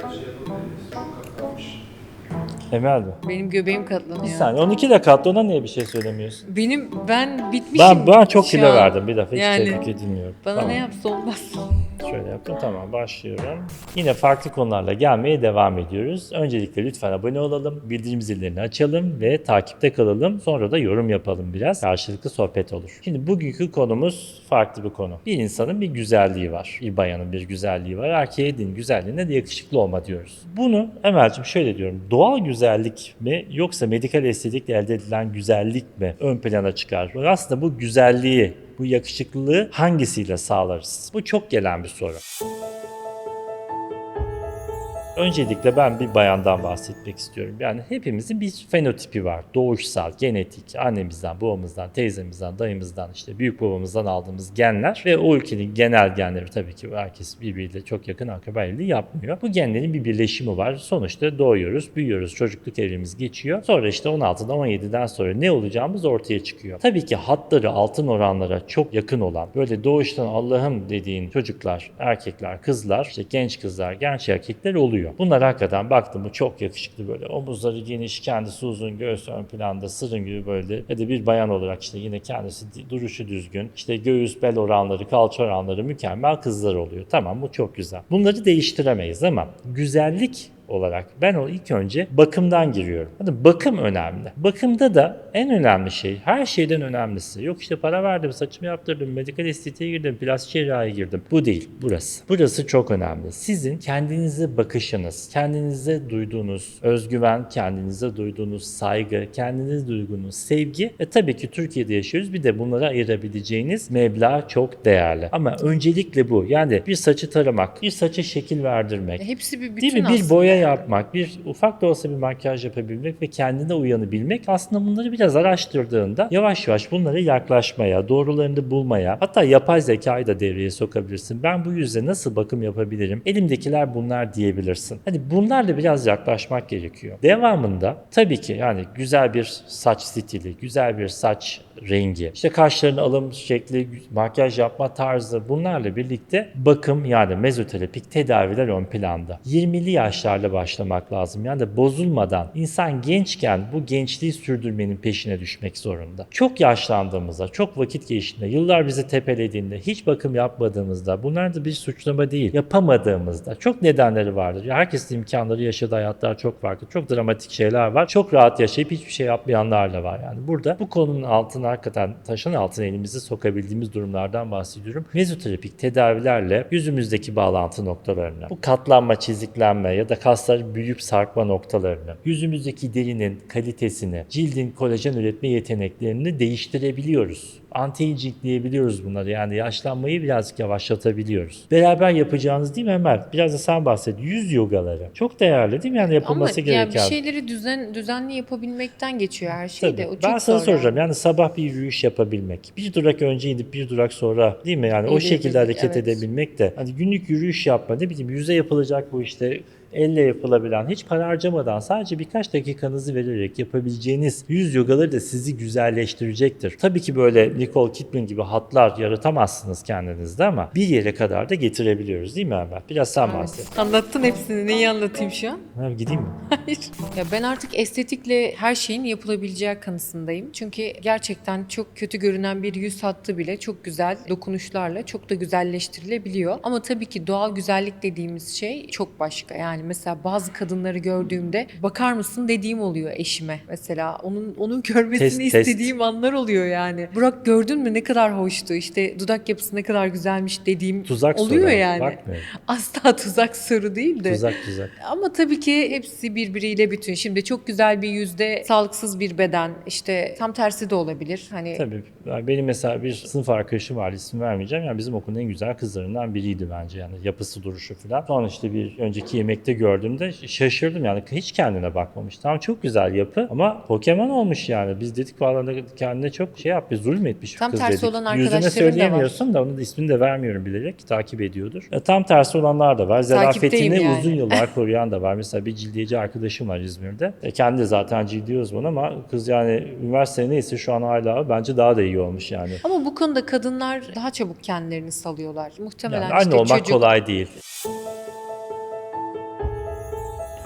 şey yapabiliriz. Çok katlanmış. Emel mi? Benim göbeğim Bir katlanıyor. saniye 12 de katlı ona niye bir şey söylemiyorsun? Benim ben bitmişim. Ben, ben çok şu kilo an. verdim bir defa hiç Yani tebrik edilmiyorum. Bana Tamam. ne yapsa olmaz. Şöyle yaptım tamam başlıyorum. Yine farklı konularla gelmeye devam ediyoruz. Öncelikle lütfen abone olalım, bildirim zillerini açalım ve takipte kalalım. Sonra da yorum yapalım biraz. Karşılıklı sohbet olur. Şimdi bugünkü konumuz farklı bir konu. Bir insanın bir güzelliği var. Bir bayanın bir güzelliği var. Erkeğe din güzelliğine de yakışıklı olma diyoruz. Bunu Emel'cim şöyle diyorum. Doğal güzellik mi yoksa medikal estetikle elde edilen güzellik mi ön plana çıkar? Aslında bu güzelliği bu yakışıklılığı hangisiyle sağlarız? Bu çok gelen bir soru. Öncelikle ben bir bayandan bahsetmek istiyorum. Yani hepimizin bir fenotipi var. Doğuşsal, genetik, annemizden, babamızdan, teyzemizden, dayımızdan, işte büyük babamızdan aldığımız genler ve o ülkenin genel genleri tabii ki herkes birbiriyle çok yakın akrabaylığı yapmıyor. Bu genlerin bir birleşimi var. Sonuçta doğuyoruz, büyüyoruz, çocukluk evrimiz geçiyor. Sonra işte 16'dan 17'den sonra ne olacağımız ortaya çıkıyor. Tabii ki hatları altın oranlara çok yakın olan, böyle doğuştan Allah'ım dediğin çocuklar, erkekler, kızlar, işte genç kızlar, genç erkekler oluyor. Bunlar hakikaten baktım mı çok yakışıklı böyle omuzları geniş, kendisi uzun, göğüs ön planda, sırın gibi böyle ya da bir bayan olarak işte yine kendisi di- duruşu düzgün, işte göğüs bel oranları, kalça oranları mükemmel kızlar oluyor. Tamam bu çok güzel. Bunları değiştiremeyiz ama güzellik olarak ben o ilk önce bakımdan giriyorum. Hadi bakım önemli. Bakımda da en önemli şey, her şeyden önemlisi. Yok işte para verdim, saçımı yaptırdım, medikal estetiğe girdim, plastik cerrahiye girdim. Bu değil, burası. Burası çok önemli. Sizin kendinize bakışınız, kendinize duyduğunuz özgüven, kendinize duyduğunuz saygı, kendinize duyduğunuz sevgi ve tabii ki Türkiye'de yaşıyoruz. Bir de bunlara ayırabileceğiniz meblağ çok değerli. Ama öncelikle bu. Yani bir saçı taramak, bir saça şekil verdirmek, Hepsi bir bütün Değil mi? Bir aslında. boya yapmak, bir ufak da olsa bir makyaj yapabilmek ve kendine uyanabilmek aslında bunları biraz araştırdığında yavaş yavaş bunlara yaklaşmaya, doğrularını bulmaya, hatta yapay zekayı da devreye sokabilirsin. Ben bu yüze nasıl bakım yapabilirim? Elimdekiler bunlar diyebilirsin. Hani bunlarla biraz yaklaşmak gerekiyor. Devamında tabii ki yani güzel bir saç stili, güzel bir saç rengi, işte kaşların alım şekli, makyaj yapma tarzı bunlarla birlikte bakım yani mezoterapik tedaviler ön planda. 20'li yaşlarla başlamak lazım. Yani bozulmadan insan gençken bu gençliği sürdürmenin peşine düşmek zorunda. Çok yaşlandığımızda, çok vakit geçtiğinde, yıllar bizi tepelediğinde, hiç bakım yapmadığımızda, bunlar da bir suçlama değil, yapamadığımızda çok nedenleri vardır. Herkesin imkanları, yaşadığı hayatlar çok farklı. Çok dramatik şeyler var. Çok rahat yaşayıp hiçbir şey yapmayanlar da var. Yani burada bu konunun altına hakikaten taşın altına elimizi sokabildiğimiz durumlardan bahsediyorum. Mezoterapik tedavilerle yüzümüzdeki bağlantı noktalarını, bu katlanma, çiziklenme ya da kaslar büyüyüp sarkma noktalarını, yüzümüzdeki derinin kalitesini, cildin kolajen üretme yeteneklerini değiştirebiliyoruz. Anti-aging diyebiliyoruz bunları. Yani yaşlanmayı birazcık yavaşlatabiliyoruz. Beraber yapacağınız değil mi Emel? Biraz da sen bahset. Yüz yogaları. Çok değerli değil mi? Yani Ama yapılması yani bir gereken. şeyleri düzen, düzenli yapabilmekten geçiyor her şey Tabii. de. O çok ben sana zor soracağım. yani. Sabah bir yürüyüş yapabilmek. Bir durak önce inip bir durak sonra değil mi? Yani o İleri şekilde hareket evet. edebilmek de. Hani günlük yürüyüş yapma ne bileyim yüze yapılacak bu işte elle yapılabilen hiç para harcamadan sadece birkaç dakikanızı vererek yapabileceğiniz yüz yogaları da sizi güzelleştirecektir. Tabii ki böyle Nicole Kidman gibi hatlar yaratamazsınız kendinizde ama bir yere kadar da getirebiliyoruz değil mi Emel? Biraz sen bahset. Evet. Anlattın hepsini. Neyi anlatayım şu an? Ha, gideyim mi? Hayır. Ya ben artık estetikle her şeyin yapılabileceği kanısındayım. Çünkü gerçekten çok kötü görünen bir yüz hattı bile çok güzel dokunuşlarla çok da güzelleştirilebiliyor. Ama tabii ki doğal güzellik dediğimiz şey çok başka. Yani mesela bazı kadınları gördüğümde bakar mısın dediğim oluyor eşime. Mesela onun onun görmesini Test, test. istediğim anlar oluyor yani. Burak gördün mü ne kadar hoştu. İşte dudak yapısı ne kadar güzelmiş dediğim Tuzak oluyor soru. yani. Asla tuzak soru değil de. Tuzak tuzak. Ama tabii ki hepsi birbiriyle bütün. Şimdi çok güzel bir yüzde sağlıksız bir beden. işte tam tersi de olabilir. Hani Tabii. Yani Benim mesela bir sınıf arkadaşım var isim vermeyeceğim. Yani bizim okulun en güzel kızlarından biriydi bence yani yapısı duruşu falan. Sonra işte bir önceki yemekte gördüğümde şaşırdım yani hiç kendine bakmamış. Tamam çok güzel yapı ama Pokemon olmuş yani. Biz dedik vallahi kendine çok şey yapmış, zulmetmiş Tam kız tersi dedik. olan Yüzüne arkadaşlarım da söyleyemiyorsun da onun da ismini de vermiyorum bilerek takip ediyordur. E, tam tersi olanlar da var. Zarafetini yani. uzun yıllar koruyan da var. Mesela bir cildiyeci arkadaşım var İzmir'de. E, kendi de zaten cildiye uzmanı ama kız yani üniversite neyse şu an hala bence daha da iyi olmuş yani. ama bu konuda kadınlar daha çabuk kendilerini salıyorlar. Muhtemelen Yani anne işte olmak çocuk kolay değil.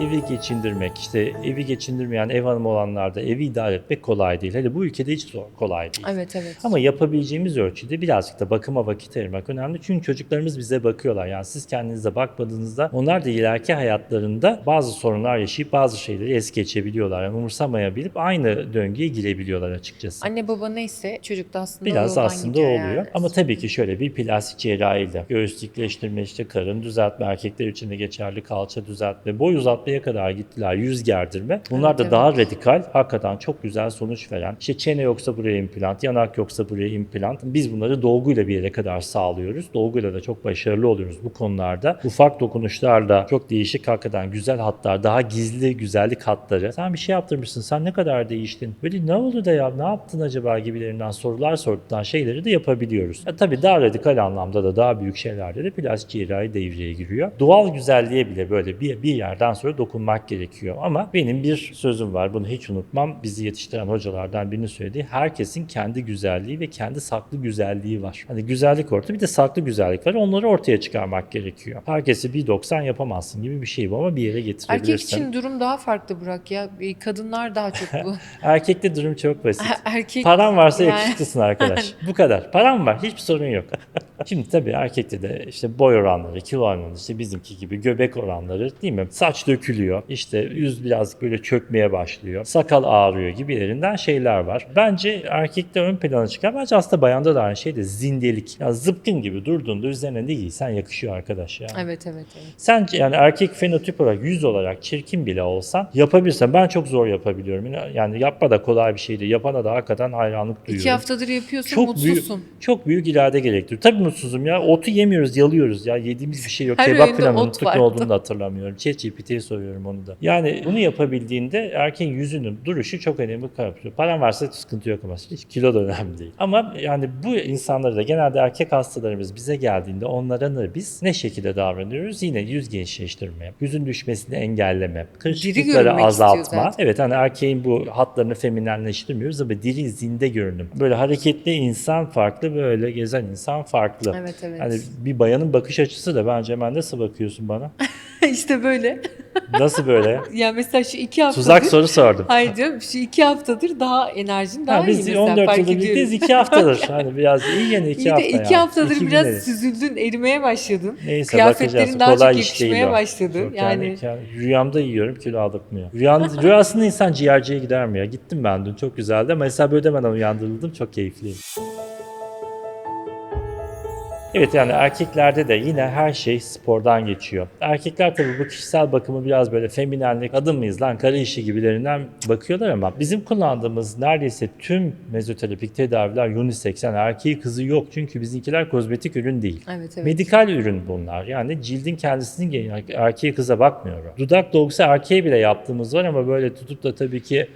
Evi geçindirmek, işte evi geçindirmeyen ev hanımı olanlarda evi idare etmek kolay değil. Hele bu ülkede hiç zor, kolay değil. Evet evet. Ama yapabileceğimiz ölçüde birazcık da bakıma vakit ayırmak önemli. Çünkü çocuklarımız bize bakıyorlar. Yani siz kendinize bakmadığınızda onlar da ileriki hayatlarında bazı sorunlar yaşayıp bazı şeyleri es geçebiliyorlar. Yani umursamayabilip aynı döngüye girebiliyorlar açıkçası. Anne baba neyse çocuk da aslında Biraz aslında oluyor. yani. Ama tabii ki şöyle bir plastik cerrahiyle göğüs dikleştirme, işte karın düzeltme, erkekler için de geçerli kalça düzeltme, boy uzatmaya kadar gittiler, yüz gerdirme. Bunlar Evet, da evet. daha radikal, hakikaten çok güzel sonuç veren. İşte çene yoksa buraya implant, yanak yoksa buraya implant. Biz bunları dolguyla bir yere kadar sağlıyoruz. Dolguyla da çok başarılı oluyoruz bu konularda. Ufak dokunuşlarla çok değişik hakikaten güzel hatlar, daha gizli güzellik hatları. Sen bir şey yaptırmışsın, sen ne kadar değiştin? Böyle ne oldu da ya, ne yaptın acaba gibilerinden sorular sordulan şeyleri de yapabiliyoruz. E, tabii daha radikal anlamda da daha büyük şeylerde de plastik cerrahi devreye giriyor. Doğal güzelliğe bile böyle bir, bir yerden sonra dokunmak gerekiyor. Ama benim bir sözüm var, bunu hiç unutmam. Bizi yetiştiren hocalardan birinin söylediği, herkesin kendi güzelliği ve kendi saklı güzelliği var. Hani güzellik ortada bir de saklı güzellik var. Onları ortaya çıkarmak gerekiyor. Herkesi 1.90 yapamazsın gibi bir şey bu ama bir yere getirebilirsin. Erkek için durum daha farklı Burak ya. Kadınlar daha çok bu. Erkekte durum çok basit. Erkek Paran varsa yani- yakışıklısın arkadaş. Bu kadar. Paran var. Hiçbir sorun yok. Şimdi tabii erkekte de işte boy oranları, kilo oranları, işte bizimki gibi göbek oranları değil mi? Saç dökülüyor. işte yüz biraz böyle çökmeye başlıyor. Sakal ağrıyor gibilerinden şeyler var. Bence erkekte ön plana çıkan bence aslında bayanda da aynı şey de zindelik. Ya zıpkın gibi durduğunda üzerine ne giysen yakışıyor arkadaş ya. Evet evet evet. Sen yani erkek fenotip olarak yüz olarak çirkin bile olsan yapabilirsen ben çok zor yapabiliyorum. Yani yapma da kolay bir şey değil. Yapana da hakikaten hayranlık duyuyorum. İki haftadır yapıyorsun çok büyük, mutsuzsun. çok büyük irade gerektiriyor. Tabii mutsuzum ya. Otu yemiyoruz, yalıyoruz ya. Yediğimiz bir şey yok. Her Kebap falan unuttuk ne olduğunu da hatırlamıyorum. ChatGPT'ye soruyorum onu da. Yani bunu yapabildiğinde erkeğin yüzünün duruşu çok önemli kapsıyor. Paran varsa sıkıntı yok ama hiç kilo da önemli değil. Ama yani bu insanları da genelde erkek hastalarımız bize geldiğinde onlara da biz ne şekilde davranıyoruz? Yine yüz gençleştirme, yüzün düşmesini engelleme, kırışıklıkları azaltma. Evet hani erkeğin bu hatlarını feminenleştirmiyoruz ama diri zinde görünüm. Böyle hareketli insan farklı, böyle gezen insan farklı. Evet evet. Hani bir bayanın bakış açısı da bence hemen nasıl bakıyorsun bana? işte böyle. Nasıl böyle? Ya mesela şu iki haftadır. Tuzak soru sordum. Hayır diyorum şu iki haftadır daha enerjin daha Ha, iyi biz mesela 14 fark yıldır birlikteyiz. 2 haftadır. Hani biraz iyi gene 2 İyi hafta de iki yani. haftadır İki biraz süzüldün, erimeye başladın. Neyse Kıyafetlerin daha çok yakışmaya o. başladı. Yok Yani- yani rüyamda yiyorum kilo aldırtmıyor. Rüyan, rüyasında insan ciğerciye gider mi ya? Gittim ben dün çok güzeldi ama hesap ödemeden uyandırıldım çok keyifliydi. Evet yani erkeklerde de yine her şey spordan geçiyor. Erkekler tabii bu kişisel bakımı biraz böyle feminenlik, kadın mıyız lan karı işi gibilerinden bakıyorlar ama bizim kullandığımız neredeyse tüm mezoterapik tedaviler unisex yani erkeği kızı yok çünkü bizimkiler kozmetik ürün değil. Evet evet. Medikal ürün bunlar. Yani cildin kendisinin erkeğe kıza bakmıyor. Dudak dolgusu erkeğe bile yaptığımız var ama böyle tutup da tabii ki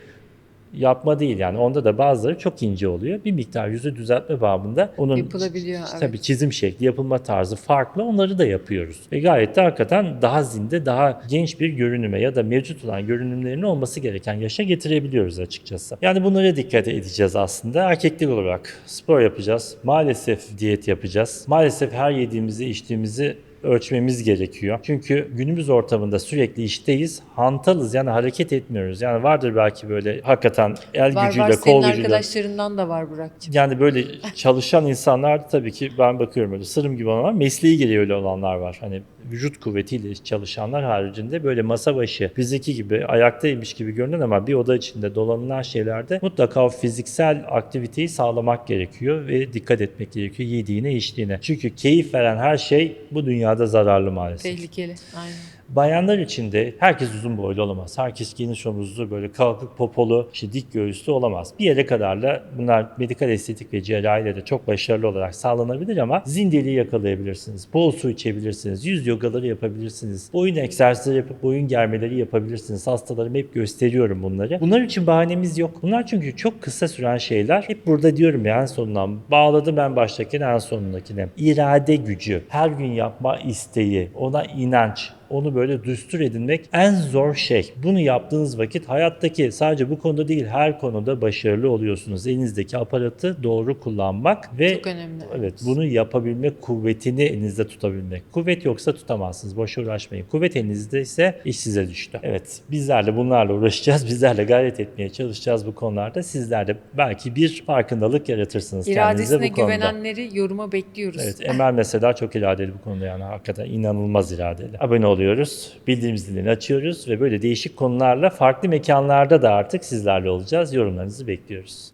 yapma değil yani. Onda da bazıları çok ince oluyor. Bir miktar yüzü düzeltme babında onun Yapılabiliyor, evet. tabii çizim şekli, yapılma tarzı farklı. Onları da yapıyoruz. Ve gayet de hakikaten daha zinde, daha genç bir görünüme ya da mevcut olan görünümlerin olması gereken yaşa getirebiliyoruz açıkçası. Yani bunlara dikkat edeceğiz aslında. Erkekler olarak spor yapacağız. Maalesef diyet yapacağız. Maalesef her yediğimizi, içtiğimizi ölçmemiz gerekiyor. Çünkü günümüz ortamında sürekli işteyiz. Hantalız yani hareket etmiyoruz. Yani vardır belki böyle hakikaten el Var gücüyle, var kol gücüyle. arkadaşlarından da var Burak'cığım. Yani böyle çalışan insanlar tabii ki ben bakıyorum öyle sırım gibi olanlar, mesleği gereği öyle olanlar var. Hani vücut kuvvetiyle çalışanlar haricinde böyle masa başı, fiziki gibi ayaktaymış gibi görünen ama bir oda içinde dolanılan şeylerde mutlaka o fiziksel aktiviteyi sağlamak gerekiyor ve dikkat etmek gerekiyor yediğine içtiğine. Çünkü keyif veren her şey bu dünyada zararlı maalesef. Tehlikeli. Aynen. Bayanlar için de herkes uzun boylu olamaz. Herkes geniş omuzlu, böyle kalkık popolu, işte dik göğüslü olamaz. Bir yere kadarla bunlar medikal estetik ve cerrahiyle de çok başarılı olarak sağlanabilir ama zindeliği yakalayabilirsiniz. Bol su içebilirsiniz. Yüz yogaları yapabilirsiniz. Boyun egzersizleri yapıp boyun germeleri yapabilirsiniz. Hastalarıma hep gösteriyorum bunları. Bunlar için bahanemiz yok. Bunlar çünkü çok kısa süren şeyler. Hep burada diyorum ya en sonundan. Bağladım en baştakine en sonundakine. İrade gücü, her gün yapma isteği, ona inanç, onu böyle düstur edinmek en zor şey. Bunu yaptığınız vakit hayattaki sadece bu konuda değil her konuda başarılı oluyorsunuz. Elinizdeki aparatı doğru kullanmak ve Çok önemli. Evet, bunu yapabilmek, kuvvetini elinizde tutabilmek. Kuvvet yoksa tutamazsınız. Boş uğraşmayın. Kuvvet elinizde ise iş size düştü. Evet, bizler de bunlarla uğraşacağız. Bizler de gayret etmeye çalışacağız bu konularda. Sizler de belki bir farkındalık yaratırsınız kendinize İradesine bu konuda. güvenenleri yoruma bekliyoruz. Evet, Emel mesela çok iradeli bu konuda yani hakikaten inanılmaz iradeli. Abone oluyoruz, bildiğimiz dilini açıyoruz ve böyle değişik konularla farklı mekanlarda da artık sizlerle olacağız. Yorumlarınızı bekliyoruz.